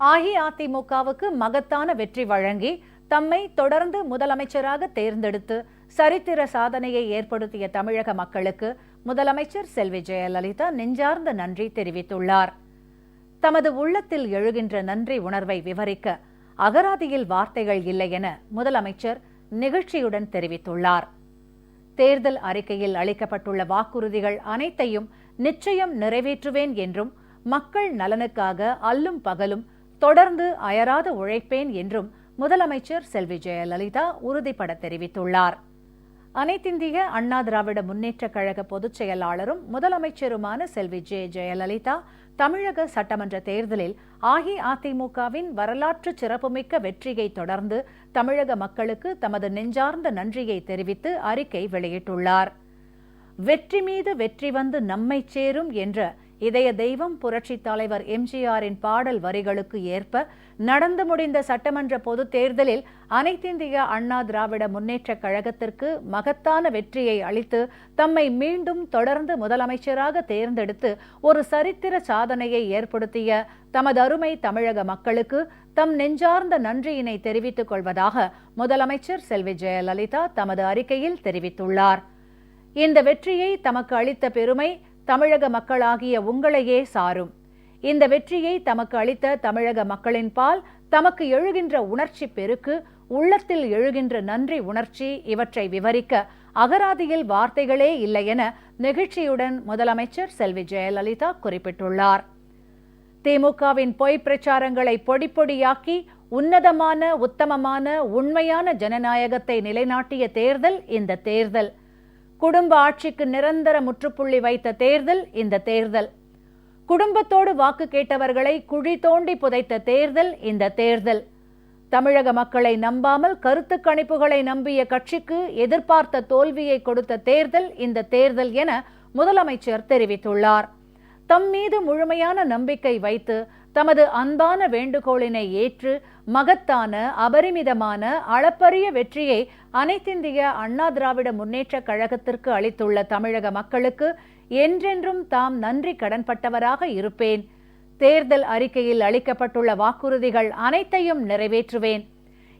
அஇஅதிமுகவுக்கு மகத்தான வெற்றி வழங்கி தம்மை தொடர்ந்து முதலமைச்சராக தேர்ந்தெடுத்து சரித்திர சாதனையை ஏற்படுத்திய தமிழக மக்களுக்கு முதலமைச்சர் செல்வி ஜெயலலிதா நெஞ்சார்ந்த நன்றி தெரிவித்துள்ளார். தமது உள்ளத்தில் எழுகின்ற நன்றி உணர்வை விவரிக்க அகராதியில் வார்த்தைகள் இல்லை என முதலமைச்சர் நிகழ்ச்சியுடன் தெரிவித்துள்ளார். தேர்தல் அறிக்கையில் அளிக்கப்பட்டுள்ள வாக்குறுதிகள் அனைத்தையும் நிச்சயம் நிறைவேற்றுவேன் என்றும் மக்கள் நலனுக்காக அல்லும் பகலும் தொடர்ந்து அயராது உழைப்பேன் என்றும் முதலமைச்சர் செல்வி ஜெயலலிதா உறுதிபட தெரிவித்துள்ளார். அனைத்திந்திய அண்ணா திராவிட முன்னேற்றக் கழக பொதுச் செயலாளரும் முதலமைச்சருமான செல்வி ஜே ஜெயலலிதா தமிழக சட்டமன்ற தேர்தலில் அஇஅதிமுகவின் வரலாற்று சிறப்புமிக்க வெற்றியை தொடர்ந்து தமிழக மக்களுக்கு தமது நெஞ்சார்ந்த நன்றியை தெரிவித்து அறிக்கை வெளியிட்டுள்ளார். வெற்றி மீது வெற்றி வந்து நம்மை சேரும் என்ற இதய தெய்வம் புரட்சி தலைவர் எம்ஜிஆரின் பாடல் வரிகளுக்கு ஏற்ப நடந்து முடிந்த சட்டமன்ற பொதுத் தேர்தலில் அனைத்திந்திய அண்ணா திராவிட முன்னேற்றக் கழகத்திற்கு மகத்தான வெற்றியை அளித்து தம்மை மீண்டும் தொடர்ந்து முதலமைச்சராக தேர்ந்தெடுத்து ஒரு சரித்திர சாதனையை ஏற்படுத்திய தமது அருமை தமிழக மக்களுக்கு தம் நெஞ்சார்ந்த நன்றியினை தெரிவித்துக் கொள்வதாக முதலமைச்சர் செல்வி ஜெயலலிதா தமது அறிக்கையில் தெரிவித்துள்ளார். இந்த வெற்றியை தமக்கு அளித்த பெருமை தமிழக மக்களாகிய உங்களையே சாரும். இந்த வெற்றியை தமக்கு அளித்த தமிழக மக்களின் பால் தமக்கு எழுகின்ற உணர்ச்சி பெருக்கு உள்ளத்தில் எழுகின்ற நன்றி உணர்ச்சி இவற்றை விவரிக்க அகராதியில் வார்த்தைகளே இல்லை என நெகிழ்ச்சியுடன் முதலமைச்சர் செல்வி ஜெயலலிதா குறிப்பிட்டுள்ளார். திமுகவின் பொய் பிரச்சாரங்களை பொடி பொடியாக்கி உன்னதமான உத்தமமான உண்மையான ஜனநாயகத்தை நிலைநாட்டிய தேர்தல் இந்த தேர்தல். குடும்ப ஆட்சிக்கு நிரந்தர முற்றுப்புள்ளி வைத்த தேர்தல் இந்த தேர்தல். குடும்பத்தோடு வாக்கு கேட்டவர்களை குழி தோண்டி புதைத்த தேர்தல் இந்த தேர்தல். தமிழக மக்களை நம்பாமல் கருத்து கணிப்புகளை நம்பிய கட்சிக்கு எதிர்பார்த்த தோல்வியை கொடுத்த தேர்தல் இந்த தேர்தல் என முதலமைச்சர் தெரிவித்துள்ளார். தம் மீது முழுமையான நம்பிக்கை வைத்து தமது அன்பான வேண்டுகோளினை ஏற்று மகத்தான அபரிமிதமான அளப்பரிய வெற்றியை அனைத்திந்திய அண்ணா திராவிட முன்னேற்றக் கழகத்திற்கு அளித்துள்ள தமிழக மக்களுக்கு என்றென்றும் தாம் நன்றி கடன்பட்டவராக இருப்பேன். தேர்தல் அறிக்கையில் அளிக்கப்பட்டுள்ள வாக்குறுதிகள் அனைத்தையும் நிறைவேற்றுவேன்.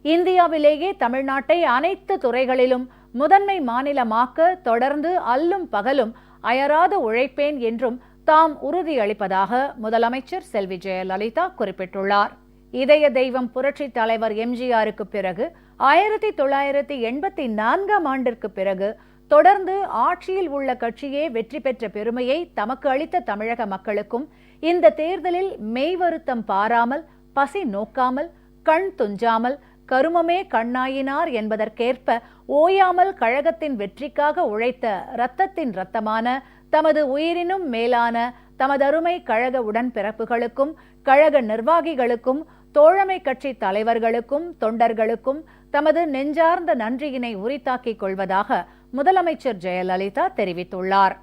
இந்தியாவிலேயே தமிழ்நாட்டை அனைத்து துறைகளிலும் முதன்மை மாநிலமாக்க தொடர்ந்து அல்லும் பகலும் அயராது உழைப்பேன் என்றும் தாம் உறுதியளிப்பதாக முதலமைச்சர் செல்வி ஜெயலலிதா குறிப்பிட்டுள்ளார். இதய தெய்வம் புரட்சி தலைவர் எம்ஜிஆருக்கு பிறகு ஆயிரத்தி தொள்ளாயிரத்தி எண்பத்தி நான்காம் ஆண்டிற்கு பிறகு தொடர்ந்து ஆட்சியில் உள்ள கட்சியே வெற்றி பெற்ற பெருமையை தமக்கு அளித்த தமிழக மக்களுக்கும் இந்த தேர்தலில் மெய்வருத்தம் பாராமல் பசி நோக்காமல் கண் துஞ்சாமல் கருமமே கண்ணாயினார் என்பதற்கேற்ப ஓயாமல் கழகத்தின் வெற்றிக்காக உழைத்த இரத்தத்தின் இரத்தமான தமது உயிரினும் மேலான தமதருமை கழக உடன்பிறப்புகளுக்கும் கழக நிர்வாகிகளுக்கும் தோழமை கட்சி தலைவர்களுக்கும் தொண்டர்களுக்கும் தமது நெஞ்சார்ந்த நன்றியினை உரித்தாக்கிக் கொள்வதாக முதலமைச்சர் ஜெயலலிதா தெரிவித்துள்ளார்.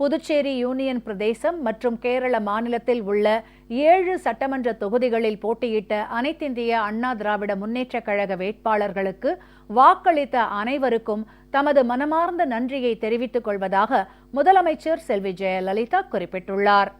புதுச்சேரி யூனியன் பிரதேசம் மற்றும் கேரள மாநிலத்தில் உள்ள ஏழு சட்டமன்ற தொகுதிகளில் போட்டியிட்ட அனைத்திந்திய அண்ணா திராவிட முன்னேற்றக் கழக வேட்பாளர்களுக்கு வாக்களித்த அனைவருக்கும் தமது மனமார்ந்த நன்றியை தெரிவித்துக் கொள்வதாக முதலமைச்சர் செல்வி ஜெயலலிதா குறிப்பிட்டுள்ளார்.